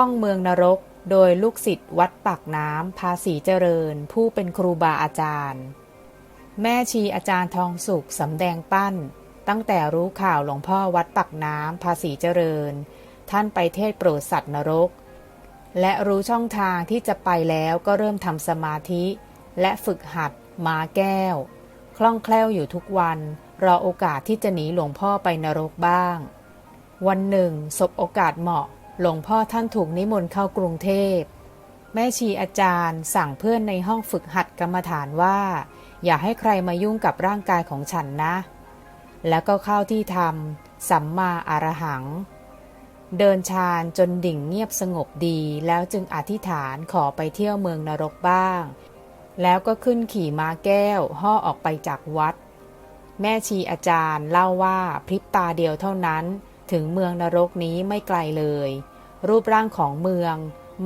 ท่องเมืองนรก โดยลูกศิษย์วัดปากน้ำภาษีเจริญ ผู้เป็นครูบาอาจารย์ แม่ชีอาจารย์ทองสุขสำแดงปั้น ตั้งแต่รู้ข่าวหลวงพ่อวัดปักน้ำภาษีเจริญ ท่านไปเทศโปรดสัตว์นรก และรู้ช่องทางที่จะไปแล้วก็เริ่มทำสมาธิ และฝึกหัดมาแก้ว คล่องแคล่วอยู่ทุกวัน รอโอกาสที่จะหนีหลวงพ่อไปนรกบ้าง วันหนึ่งสบโอกาสเหมาะ หลวงพ่อท่านถูกนิมนต์เข้ากรุงเทพ แม่ชีอาจารย์สั่งเพื่อนในห้องฝึกหัดกรรมฐานว่า อย่าให้ใครมายุ่งกับร่างกายของฉันนะ แล้วก็เข้าที่ทำสัมมาอารหัง เดินชาญจนดิ่งเงียบสงบดีแล้วจึงอธิษฐานขอไปเที่ยวเมืองนรกบ้าง แล้วก็ขึ้นขี่ม้าแก้วห่อออกไปจากวัด แม่ชีอาจารย์เล่าว่าพริบตาเดียวเท่านั้น ถึงเมืองนรกนี้ไม่ไกลเลย รูปร่างของเมือง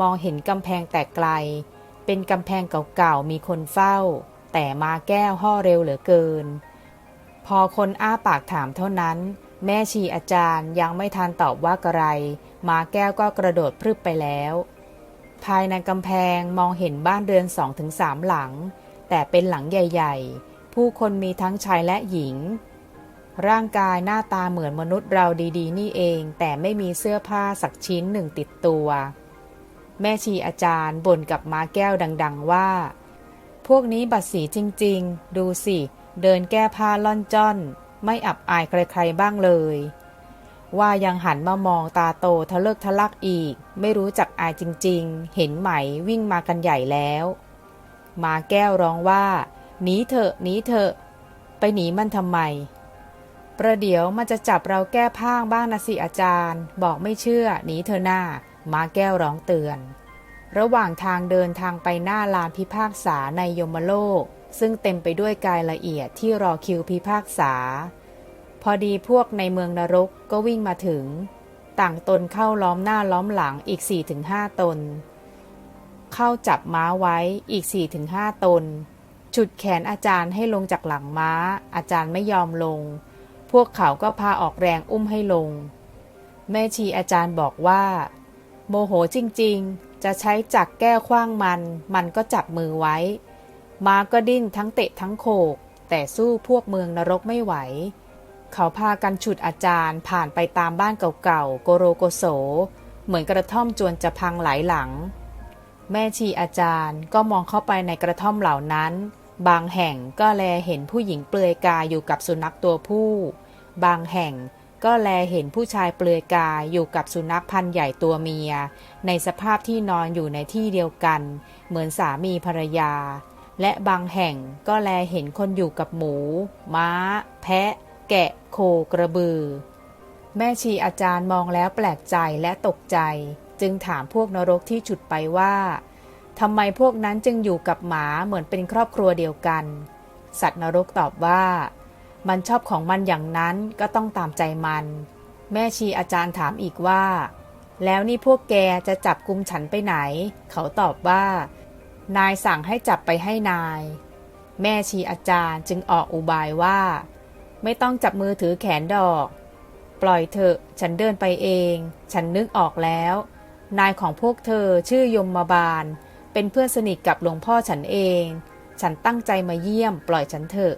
มองเห็นกำแพงแต่ไกล เป็นกำแพงเก่าๆมีคนเฝ้า แต่มาแก้วห่อเร็วเหลือเกิน พอคนอ้าปากถามเท่านั้น แม่ชีอาจารย์ยังไม่ทันตอบว่ากระไร มาแก้วก็กระโดดพรึบไปแล้ว ภายในกำแพงมองเห็นบ้านเรือนสองถึงสามหลัง แต่เป็นหลังใหญ่ ๆ ผู้คนมีทั้งชายและหญิง ร่างกายหน้าตาเหมือนมนุษย์เราดีๆ นี่เอง แต่ไม่มีเสื้อผ้าสักชิ้นหนึ่งติดตัว แม่ชีอาจารย์บ่นกับม้าแก้วดัง ๆ ว่า พวกนี้บัดสีจริง ๆ ดูสิ เดินแก้ผ้าล่อนจ้อน ไม่อับอายใครๆบ้างเลย ว่ายังหันมามองตาโตทะเลิกทะลักอีก ไม่รู้จักอายจริง ๆ เห็นไหมวิ่งมากันใหญ่แล้วมาแก้วร้องว่าหนีเถอะหนีเถอะ ไปหนีมันทำไม ประเดี๋ยวมันจะจับเราแก้ผ้างบ้างนะสิอาจารย์ บอกไม่เชื่อหนีเธอหน้า มาแก้วร้องเตือน ระหว่างทางเดินทางไปหน้าลานพิพากษาในยมโลก ซึ่งเต็มไปด้วยกายละเอียดที่รอคิวพิพากษา พอดีพวกในเมืองนรกก็วิ่งมาถึง ต่างตนเข้าล้อมหน้าล้อมหลังอีก 4-5 ตน เข้าจับม้าไว้อีก 4-5 ตน ฉุดแขนอาจารย์ให้ลงจากหลังม้า อาจารย์ไม่ยอมลง พวกเขาก็พาออกแรงอุ้มให้ลง แม่ชีอาจารย์บอกว่า โมโหจริงๆ จะใช้จักแก้วคว้างมัน มันก็จับมือไว้ มาก็ดิ้นทั้งเตะทั้งโขก แต่สู้พวกเมืองนรกไม่ไหว เขาพากันฉุดอาจารย์ผ่านไปตามบ้านเก่าๆ โกโรโกโส เหมือนกระท่อมจวนจะพังหลายหลัง แม่ชีอาจารย์ก็มองเข้าไปในกระท่อมเหล่านั้น บางแห่งก็แลเห็นผู้หญิงเปลือยกายอยู่กับสุนัขตัวผู้ บางแห่งก็แลเห็นผู้ชายเปลือยกายอยู่กับสุนัขพันธุ์ใหญ่ตัวเมีย ในสภาพที่นอนอยู่ในที่เดียวกัน เหมือนสามีภรรยา และบางแห่งก็แลเห็นคนอยู่กับหมู ม้า แพะ แกะ โคกระบือ แม่ชีอาจารย์มองแล้วแปลกใจและตกใจ จึงถามพวกนรกที่ฉุดไปว่า ทำไมพวกนั้นจึงอยู่กับหมาเหมือนเป็นครอบครัวเดียวกัน สัตว์นรกตอบว่า มันชอบของมันอย่างนั้นก็ต้องตามใจมัน แม่ชีอาจารย์ถามอีกว่า แล้วนี่พวกแกจะจับกุมฉันไปไหน เขาตอบว่า นายสั่งให้จับไปให้นาย แม่ชีอาจารย์จึงออกอุบายว่า ไม่ต้องจับมือถือแขนดอก ปล่อยเถอะ ฉันเดินไปเอง ฉันนึกออกแล้ว นายของพวกเธอชื่อยมมาบาล เป็นเพื่อนสนิทกับหลวงพ่อฉันเอง ฉันตั้งใจมาเยี่ยมปล่อยฉันเถอะ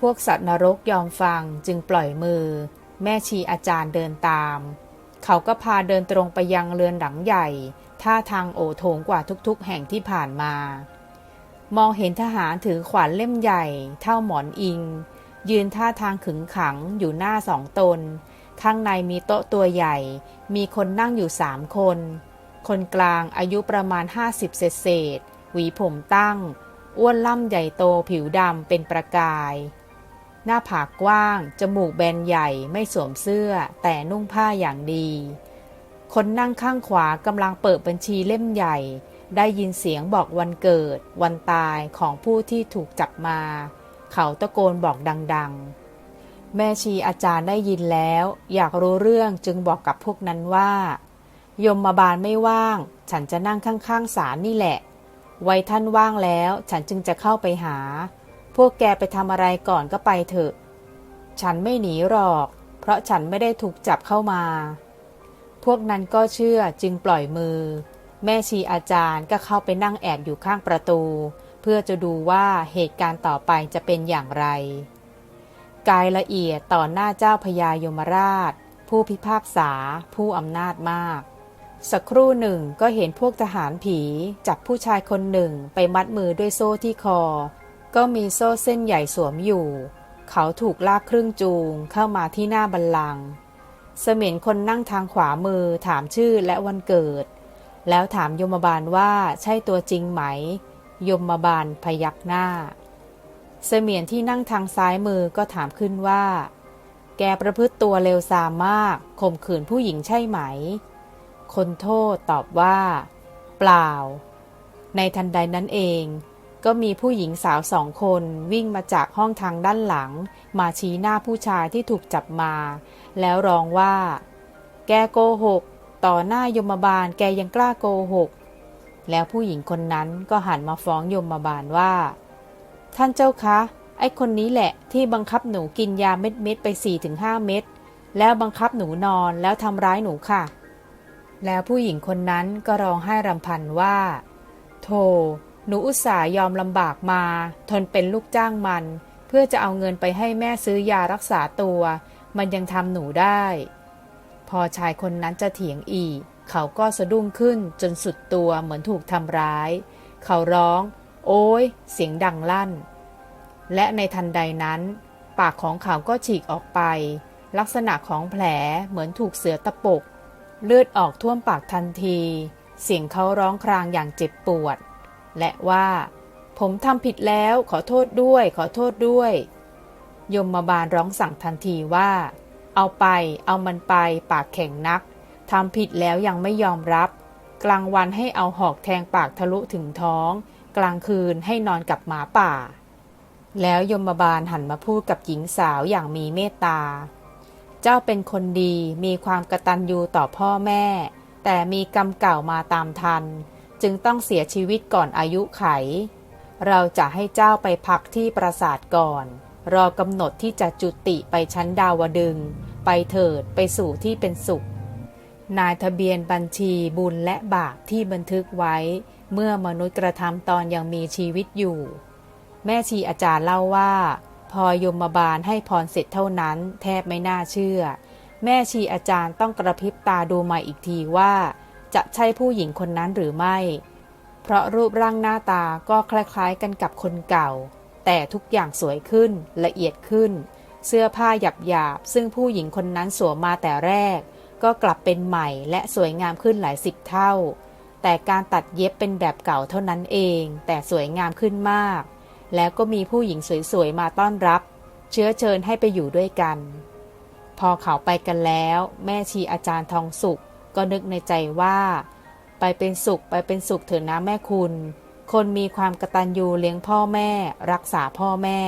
พวกสัตว์นรกยอมฟังจึงปล่อยมือ แม่ชีอาจารย์เดินตาม เขาก็พาเดินตรงไปยังเรือนหลังใหญ่ ท่าทางโอโถงกว่าทุกๆ แห่งที่ผ่านมา มองเห็นทหารถือขวานเล่มใหญ่ เท่าหมอนอิง ยืนท่าทางขึงขังอยู่หน้าสองตน ข้างในมีโต๊ะตัวใหญ่ มีคนนั่งอยู่สามคน คนกลางอายุประมาณ 50 เศษเศษ หวีผมตั้ง อ้วนล่ำใหญ่โตผิวดำเป็นประกาย หน้าผากกว้าง จมูกแบนใหญ่ไม่สวมเสื้อ แต่นุ่งผ้าอย่างดี คนนั่งข้างขวากำลังเปิดบัญชีเล่มใหญ่ ได้ยินเสียงบอกวันเกิด วันตายของผู้ที่ถูกจับมา เขาตะโกนบอกดัง ๆแม่ชีอาจารย์ได้ยินแล้ว อยากรู้เรื่องจึงบอกกับพวกนั้นว่า ยมมาบาลไม่ว่าง ฉันจะนั่งข้างๆศาลนี่แหละ ไว้ท่านว่างแล้ว ฉันจึงจะเข้าไปหา พวกแกไปทำอะไรก่อนก็ไปเถอะ ฉันไม่หนีหรอก เพราะฉันไม่ได้ถูกจับเข้ามา พวกนั้นก็เชื่อจึงปล่อยมือ แม่ชีอาจารย์ก็เข้าไปนั่งแอบอยู่ข้างประตู เพื่อจะดูว่าเหตุการณ์ต่อไปจะเป็นอย่างไร กายละเอียดต่อหน้าเจ้าพญายมราช ผู้พิพากษาผู้อำนาจมาก สักครู่หนึ่งก็เห็นพวกทหารผีจับผู้ชายคนหนึ่งไปมัดมือด้วยโซ่ที่คอ ก็มีโซ่เส้นใหญ่สวมอยู่ เขาถูกลากครึ่งจูงเข้ามาที่หน้าบัลลังเสมียนคนนั่งทางขวามือถามชื่อและวันเกิด แล้วถามยมบาลว่าใช่ตัวจริงไหม ยมบาลพยักหน้า เสมียนที่นั่งทางซ้ายมือก็ถามขึ้นว่า แกประพฤติตัวเลวทรามมากข่มขืนผู้หญิงใช่ไหม คนโทษตอบว่า เปล่า ในทันใดนั้นเอง ก็มีผู้หญิงสาวสองคนวิ่งมาจากห้องทางด้านหลัง มาชี้หน้าผู้ชายที่ถูกจับมา แล้วร้องว่า แกโกหก ต่อหน้ายมบาลแกยังกล้าโกหก แล้วผู้หญิงคนนั้นก็หันมาฟ้องยมบาลว่า ท่านเจ้าคะไอ้คนนี้แหละที่บังคับหนูกินยาเม็ดเม็ดไป4-5เม็ดแล้วบังคับหนูนอนแล้วทำร้ายหนูค่ะ แล้วผู้หญิงคนนั้นก็ร้องไห้รำพันว่า โธ่หนูอุตส่าห์ยอมลำบากมา ทนเป็นลูกจ้างมัน เพื่อจะเอาเงินไปให้แม่ซื้อยารักษาตัว มันยังทำหนูได้ พอชายคนนั้นจะเถียงอีก เขาก็สะดุ้งขึ้นจนสุดตัวเหมือนถูกทำร้าย เขาร้อง โอ้ยเสียงดังลั่น และในทันใดนั้น ปากของเขาก็ฉีกออกไป ลักษณะของแผลเหมือนถูกเสือตะปบ เลือดออกท่วมปากทันที เสียงเขาร้องครางอย่างเจ็บปวด และว่า ผมทำผิดแล้วขอโทษด้วย ขอโทษด้วย ยมมาบาลร้องสั่งทันทีว่า เอาไป เอามันไป ปากแข็งนักทำผิดแล้วยังไม่ยอมรับ กลางวันให้เอาหอกแทงปากทะลุถึงท้อง กลางคืนให้นอนกับหมาป่า แล้วยมบาลหันมาพูดกับหญิงสาวอย่างมีเมตตา เจ้าเป็นคนดีมีความกตัญญูต่อพ่อแม่ แต่มีกรรมเก่ามาตามทัน จึงต้องเสียชีวิตก่อนอายุไข เราจะให้เจ้าไปพักที่ปราสาทก่อน รอกำหนดที่จะจุติไปชั้นดาวดึง ไปเถิดไปสู่ที่เป็นสุข นายทะเบียนบัญชีบุญและบาปที่บันทึกไว้ เมื่อมนุษย์กระทำตอนยังมีชีวิตอยู่ แม่ชีอาจารย์เล่าว่า พอยมบาลให้พรเสร็จเท่านั้น แทบไม่น่าเชื่อ แม่ชีอาจารย์ต้องกระพริบตาดูมาอีกทีว่า จะใช่ผู้หญิงคนนั้นหรือไม่ เพราะรูปร่างหน้าตาก็คล้ายๆกันกับคนเก่า แต่ทุกอย่างสวยขึ้นละเอียดขึ้น เสื้อผ้าหยาบๆซึ่งผู้หญิงคนนั้นสวมมาแต่แรก ก็กลับเป็นใหม่และสวยงามขึ้นหลายสิบเท่า แต่การตัดเย็บเป็นแบบเก่าเท่านั้นเอง แต่สวยงามขึ้นมาก แล้วก็มีผู้หญิงสวยๆมาต้อนรับ เชื้อเชิญให้ไปอยู่ด้วยกัน พอเขาไปกันแล้ว แม่ชีอาจารย์ทองสุข ก็นึกในใจว่า ไปเป็นสุขไปเป็นสุขเถอะนะแม่คุณ คนมีความกตัญญูเลี้ยงพ่อแม่ รักษาพ่อแม่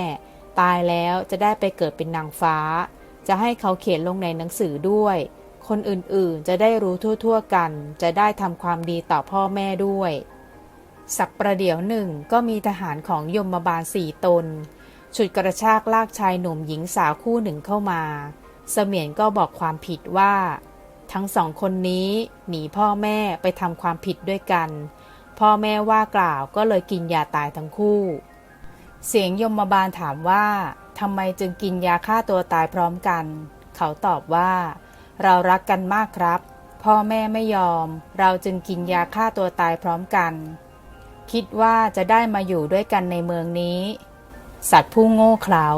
ตายแล้วจะได้ไปเกิดเป็นนางฟ้า จะให้เขาเขียนลงในหนังสือด้วยคนอื่นๆ จะได้รู้ทั่วๆกัน จะได้ทำความดีต่อพ่อแม่ด้วย สักประเดี๋ยวหนึ่งก็มีทหารของยมบาลสี่ตน ฉุดกระชากลากชายหนุ่มหญิงสาวคู่หนึ่งเข้ามา เสมียนก็บอกความผิดว่า ทั้งสองคนนี้หนีพ่อแม่ไปทำความผิดด้วยกัน พ่อแม่ว่ากล่าวก็เลยกินยาตายทั้งคู่ เสียงยมบาลถามว่าทำไมจึงกินยาฆ่าตัวตายพร้อมกัน เขาตอบว่า เรารักกันมากครับ พ่อแม่ไม่ยอม เราจึงกินยาฆ่าตัวตายพร้อมกัน คิดว่าจะได้มาอยู่ด้วยกันในเมืองนี้ สัตว์ผู้โง่เขลา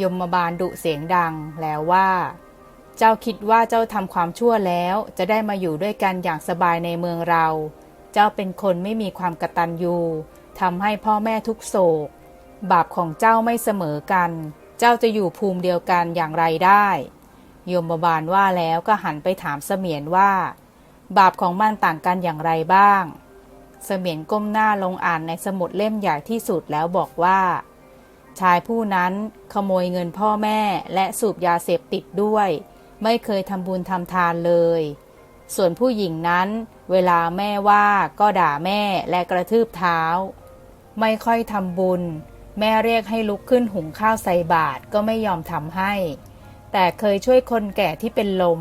ยมบาลดุเสียงดังแล้วว่า เจ้าคิดว่าเจ้าทำความชั่วแล้ว จะได้มาอยู่ด้วยกันอย่างสบายในเมืองเรา เจ้าเป็นคนไม่มีความกระตัญญูทำให้พ่อแม่ทุกโศก บาปของเจ้าไม่เสมอกัน เจ้าจะอยู่ภูมิเดียวกันอย่างไรได้โยมบาลว่าแล้วก็หันไปถามเสมียนว่า บาปของมันต่างกันอย่างไรบ้าง เสมียนก้มหน้าลงอ่านในสมุดเล่มใหญ่ที่สุดแล้วบอกว่า ชายผู้นั้นขโมยเงินพ่อแม่และสูบยาเสพติดด้วย ไม่เคยทำบุญทำทานเลย ส่วนผู้หญิงนั้น เวลาแม่ว่าก็ด่าแม่และกระทืบเท้า ไม่ค่อยทำบุญ แม่เรียกให้ลุกขึ้นหุงข้าวใส่บาตรก็ไม่ยอมทำให้ แต่เคยช่วยคนแก่ที่เป็นลม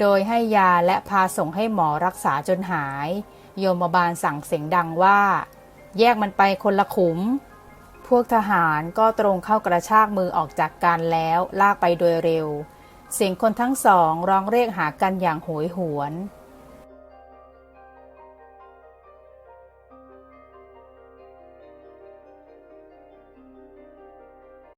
โดยให้ยาและพาส่งให้หมอรักษาจนหาย โยมบาลสั่งเสียงดังว่า แยกมันไปคนละขุม พวกทหารก็ตรงเข้ากระชากมือออกจากกันแล้วลากไปโดยเร็ว เสียงคนทั้งสองร้องเรียกหากันอย่างโหยหวน